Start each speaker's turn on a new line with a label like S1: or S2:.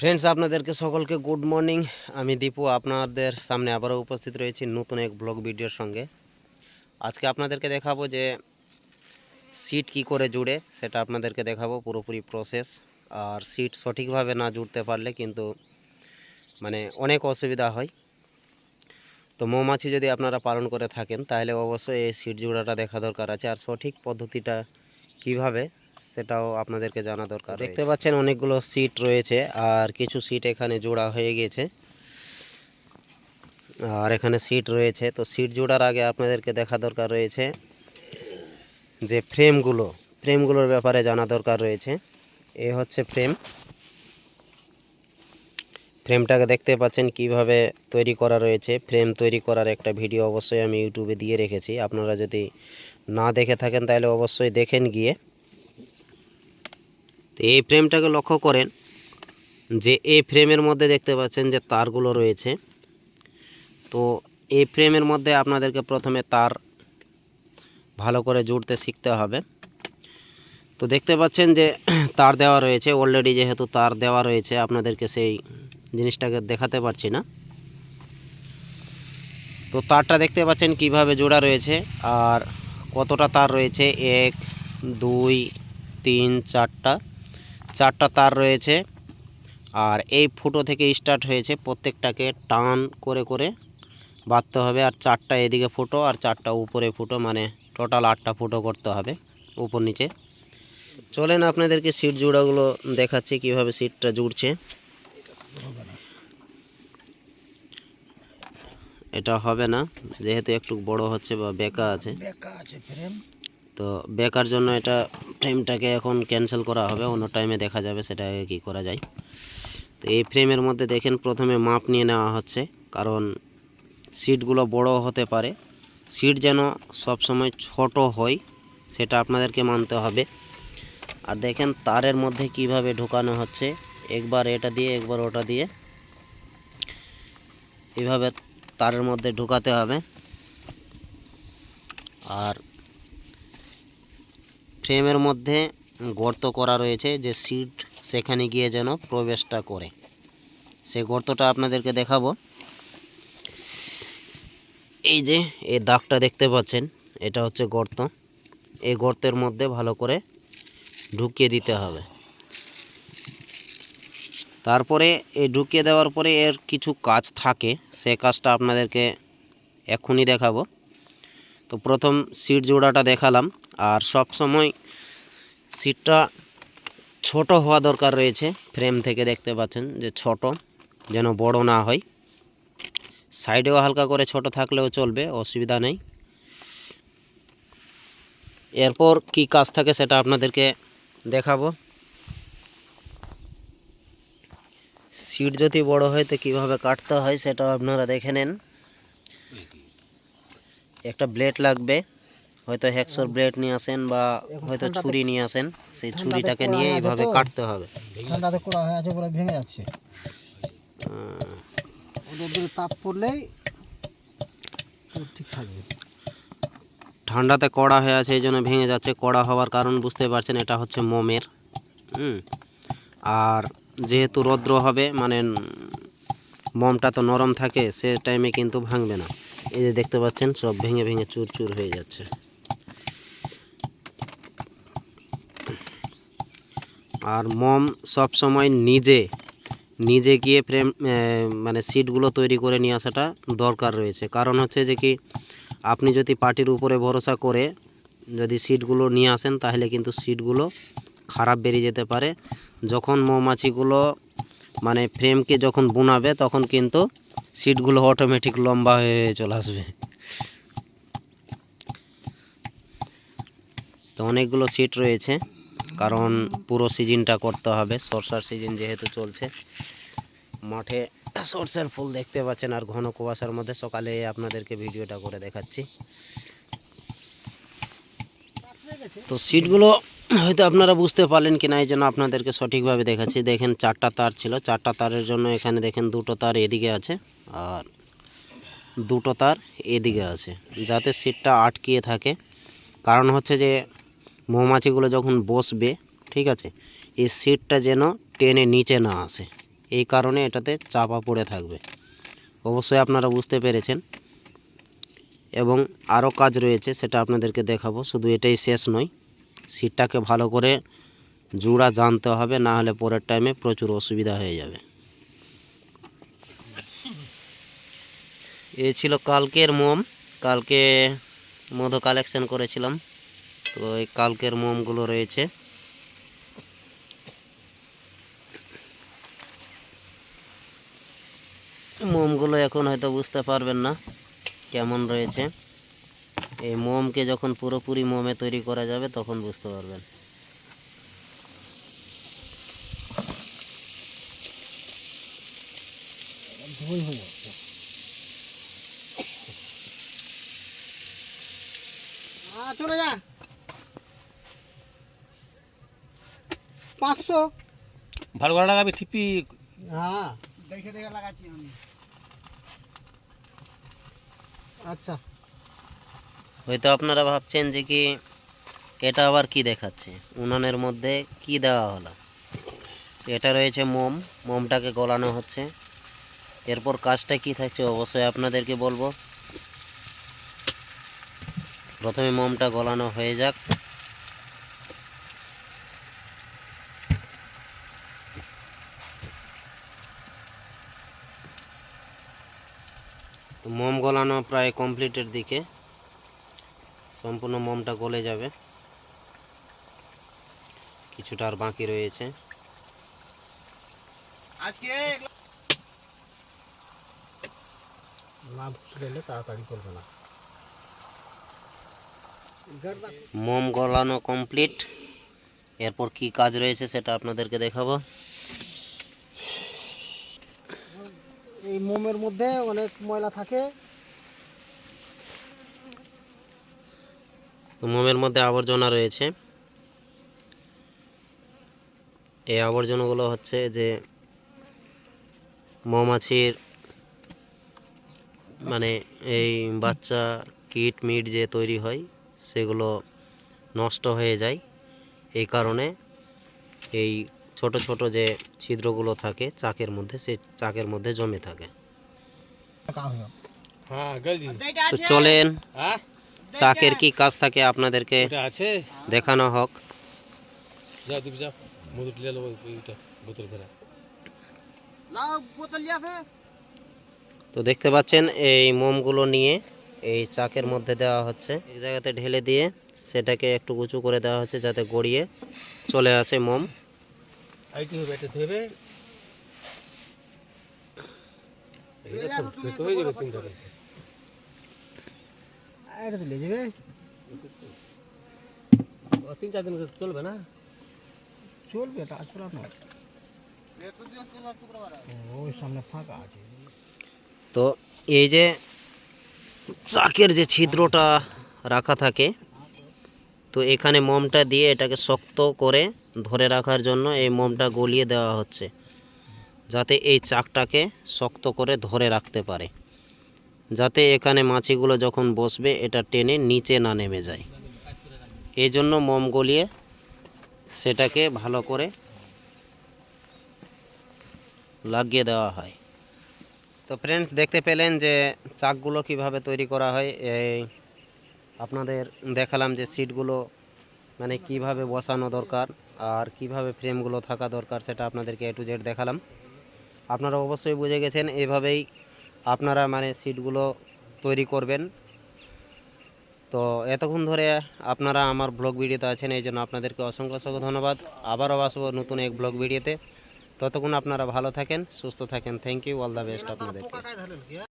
S1: Friends আপনাদেরকে সকলকে good morning আমি দীপু, আপনাদের সামনে আবারও উপস্থিত রয়েছি নতুন এক ব্লগ ভিডিওর সঙ্গে। আজকে আপনাদেরকে দেখাবো যে সিট কি করে জুড়ে, সেটা আপনাদেরকে দেখাবো পুরোপুরি প্রসেস আর সিট সঠিকভাবে না জুড়তে পারলে কিন্তু মানে অনেক অসুবিধা হয়। তো মৌমাছি যদি আপনারা পালন করে থাকেন, তাহলে অবশ্যই এই সিট জোড়াটা দেখা দরকার আছে। আর সঠিক পদ্ধতিটা কীভাবে সেটাও আপনাদেরকে জানা দরকার দেখতে পাচ্ছেন অনেকগুলো সিট রয়েছে আর কিছু সিট এখানে জোড়া হয়ে গেছে। আর এখানে সিট রয়েছে তো সিট জোড়ার আগে আপনাদেরকে দেখা দরকার রয়েছে যে ফ্রেমগুলো ফ্রেমগুলোর ব্যাপারে জানা দরকার রয়েছে। এ হচ্ছে ফ্রেম ফ্রেমটাকে দেখতে পাচ্ছেন কীভাবে তৈরি করা রয়েছে। ফ্রেম তৈরি করার একটা ভিডিও অবশ্যই আমি ইউটিউবে দিয়ে রেখেছি। আপনারা যদি না দেখে থাকেন তাহলে অবশ্যই দেখেন গিয়ে। তো এই ফ্রেমটাকে লক্ষ্য করেন যে এই ফ্রেমের মধ্যে দেখতে পাচ্ছেন যে তারগুলো রয়েছে। তো এই ফ্রেমের মধ্যে আপনাদেরকে প্রথমে তার ভালো করে জুড়তে শিখতে হবে। তো দেখতে পাচ্ছেন যে তার দেওয়া রয়েছে অলরেডি যেহেতু তার দেওয়া রয়েছে, আপনাদেরকে সেই জিনিসটাকে দেখাতে পারছি না। তো তারটা দেখতে পাচ্ছেন কীভাবে জোড়া রয়েছে আর কতটা তার রয়েছে? এক, দুই, তিন, চারটা। চারটা তার রয়েছে। আর এই ফুটো থেকে স্টার্ট হয়েছে প্রত্যেকটাকে টান করে করে বাঁধতে হবে। আর চারটা এদিকে ফুটো আর চারটা উপরে ফুটো মানে টোটাল আটটা ফুটো করতে হবে উপর নিচে। চলেন আপনাদেরকে সিট জোড়াগুলো দেখাচ্ছি কীভাবে সিটটা জুড়ছে। এটা হবে না যেহেতু একটু বড় হচ্ছে বা বেকা আছে। তো বেকার জন্য এটা ফ্রেমটাকে এখন ক্যান্সেল করা হবে, অন্য টাইমে দেখা যাবে সেটাকে কি করা যায়। তো এই ফ্রেমের মধ্যে দেখেন প্রথমে মাপ নিয়ে নেওয়া হচ্ছে, কারণ সিটগুলো বড় হতে পারে। সিট যেন সব সময় ছোট হয়, সেটা আপনাদেরকে মানতে হবে। আর দেখেন তারের মধ্যে কীভাবে ঢোকানো হচ্ছে, একবার এটা দিয়ে, একবার ওটা দিয়ে। এভাবে তারের মধ্যে ঢোকাতে হবে। আর ফ্রেমের মধ্যে গর্ত করা রয়েছে যে সিট সেখানে গিয়ে যেন প্রবেশটা করে। সেই গর্তটা আপনাদেরকে দেখাবো। এই যে এই দাগটা দেখতে পাচ্ছেন, এটা হচ্ছে গর্ত। এই গর্তের মধ্যে ভালো করে ঢুকিয়ে দিতে হবে। তারপরে এই ঢুকিয়ে দেওয়ার পরে এর কিছু কাজ থাকে, সে কাজটা আপনাদেরকে এক্ষুনি দেখাবো। তো প্রথম সিট জোড়াটা দেখালাম। আর সব সময় সিটটা ছোট হওয়া দরকার রয়েছে ফ্রেম থেকে দেখতে পাচ্ছেন যে ছোট, যেন বড় না হয়। সাইডেও হালকা করে ছোট থাকলেও চলবে, অসুবিধা নেই। এরপর কি কাজ থাকে সেটা আপনাদেরকে দেখাবো। সিট যদি বড় হয় তো কীভাবে কাটতে হয় সেটা আপনারা দেখে নেন। একটা ব্লেড লাগবে। হয়তো হ্যাকসোর ব্লেড নিয়ে আসেন বা হয়তো ছুরি নিয়ে আসেন সেই ছুরিটাকে নিয়ে এইভাবে কাটতে হবে।
S2: ঠান্ডাতে করা হয়ে আছে বলে ভেঙে যাচ্ছে। তাপ পড়লেই ঠিক থাকবে
S1: ঠান্ডাতে কড়া হয়ে আছে এই জন্য ভেঙে যাচ্ছে। কড়া হওয়ার কারণ বুঝতে পারছেন এটা হচ্ছে মোমের। হুম। আর যেহেতু রৌদ্র হবে মানে মোমটা তো নরম থাকে সে টাইমে কিন্তু ভাঙবে না। এই যে দেখতে পাচ্ছেন সব ভেঙে ভেঙে চুর চুর হয়ে যাচ্ছে। আর মোম সব সময় নিজে নিজে গিয়ে ফ্রেম মানে সিটগুলো তৈরি করে নিয়ে আসাটা দরকার রয়েছে। কারণ হচ্ছে যে কি, আপনি যদি পার্টির উপরে ভরসা করে যদি সিটগুলো নিয়ে আসেন, তাহলে কিন্তু সিটগুলো খারাপ বেরিয়ে যেতে পারে। যখন মৌমাছিগুলো মানে ফ্রেমকে যখন বুনাবে, তখন কিন্তু সিটগুলো অটোমেটিক লম্বা হয়ে হয়ে চলে আসবে। তো অনেকগুলো সিট রয়েছে। কারণ পুরো সিজনটা করতে হবে। সরষার সিজন যেহেতু চলছে, মাঠে সরষের ফুল দেখতে পাচ্ছেন আর ঘন কুয়াশার মধ্যে সকালে আপনাদেরকে ভিডিওটা করে দেখাচ্ছি। তো সিটগুলো হয়তো আপনারা বুঝতে পারলেন কি না এই জন্য আপনাদেরকে সঠিকভাবে দেখাচ্ছি। দেখেন চারটা তার ছিল, চারটা তারের জন্য এখানে দেখেন দুটো তার এদিকে আছে আর দুটো তার এদিকে আছে, যাতে সিটটা আটকিয়ে থাকে। কারণ হচ্ছে যে মৌমাছিগুলো যখন বসবে, ঠিক আছে, এই সিটটা যেন টেনে নিচে না আসে। এই কারণে এটাতে চাপা পড়ে থাকবে। অবশ্যই আপনারা বুঝতে পেরেছেন। এবং আরও কাজ রয়েছে, সেটা আপনাদেরকে দেখাবো। শুধু এটাই শেষ নয়, সিটটাকে ভালো করে জুড়া জানতে হবে, না হলে পরের টাইমে প্রচুর অসুবিধা হয়ে যাবে। এ ছিল কালকের মোম। কালকে মধু কালেকশন করেছিলাম। তো এই কালকের মোমগুলো রয়েছে। মোমগুলো এখন হয়তো বুঝতে পারবেন না কেমন রয়েছে। এই মোমকে যখন পুরোপুরি মোমে তৈরি করা যাবে তখন বুঝতে পারবেন।
S2: চলে যা। পাঁচশো।
S3: ভালো করে লাগাবি ঠিপি
S2: হ্যাঁ। দেখে দেখে লাগাচ্ছি আমি। আচ্ছা।
S1: হয়তো আপনারা ভাবছেন যে কি এটা আবার কি দেখাচ্ছে? উনানের মধ্যে কি দেওয়া হলো? এটা রয়েছে মোম। মোমটাকে গলানো হচ্ছে। এরপর কাজটা কি থাকছে অবশ্যই আপনাদেরকে বলব। প্রথমে মোমটা গলানো হয়ে যাক তো মোম গলানো প্রায় কমপ্লিটের দিকে। সম্পূর্ণ মোমটা গলে যাবে। কিছুটা আর বাকি রয়েছে।
S2: না ফুসলেলে তাড়াতাড়ি করবে না।
S1: মোম গলানো কমপ্লিট। এরপর কি কাজ রয়েছে সেটা আপনাদেরকে দেখাবো।
S2: এই মোমের মধ্যে অনেক ময়লা থাকে।
S1: মোমের মধ্যে আবর্জনা রয়েছে। এই আবর্জনাগুলো হচ্ছে যে মৌমাছির মানে এই বাচ্চা কিট মিট যে তৈরি হয় সেগুলো নষ্ট হয়ে যায়। এই কারণে এই ছোট ছোট যে ছিদ্রগুলো থাকে চাকের মধ্যে সেই চাকের মধ্যে জমে থাকে।
S3: হ্যাঁ
S1: তো চলেন।
S3: হ্যাঁ?
S1: চাকের কি কাজ থাকে আপনাদেরকে
S3: আছে।
S1: দেখানো হোক। তো দেখতে পাচ্ছেন এই মোমগুলো নিয়ে এই চাকের মধ্যে দেওয়া হচ্ছে। এক জায়গাতে ঢেলে দিয়ে সেটাকে একটু উঁচু করে দেওয়া হচ্ছে যাতে গড়িয়ে চলে আসে মোম।
S3: ধরে। এটা তো যাবে? তিন চার দিন চলবে না?
S2: চলবে এটা নয়। ওই সামনে ফাঁকা আছে।
S1: তো এই যে চাকের যে ছিদ্রটা রাখা থাকে তো এখানে মোমটা দিয়ে এটাকে শক্ত করে ধরে রাখার জন্য এই মোমটা গলিয়ে দেওয়া হচ্ছে যাতে এই চাকটাকে শক্ত করে ধরে রাখতে পারে। যাতে এখানে মাছিগুলো যখন বসবে, এটা টেনে নিচে না নেমে যায়। এই জন্য মোম গলিয়ে সেটাকে ভালো করে লাগিয়ে দেওয়া হয়। তো ফ্রেন্ডস দেখতে পেলেন যে চাকগুলো কীভাবে তৈরি করা হয়। এই আপনাদের দেখালাম যে সিটগুলো মানে কীভাবে বসানো দরকার আর কীভাবে ফ্রেমগুলো থাকা দরকার, সেটা আপনাদেরকে এ টু জেড দেখালাম। আপনারা অবশ্যই বুঝে গেছেন। এভাবেই আপনারা মানে সিটগুলো তৈরি করবেন। তো এতক্ষণ ধরে আপনারা আমার ব্লগ ভিডিওতে আছেন, এই জন্য আপনাদেরকে অসংখ্য অসংখ্য ধন্যবাদ। আবারও আসব নতুন এক ব্লগ ভিডিওতে। ততক্ষণ আপনারা ভালো থাকেন, সুস্থ থাকেন। Thank you all the best আপনাদের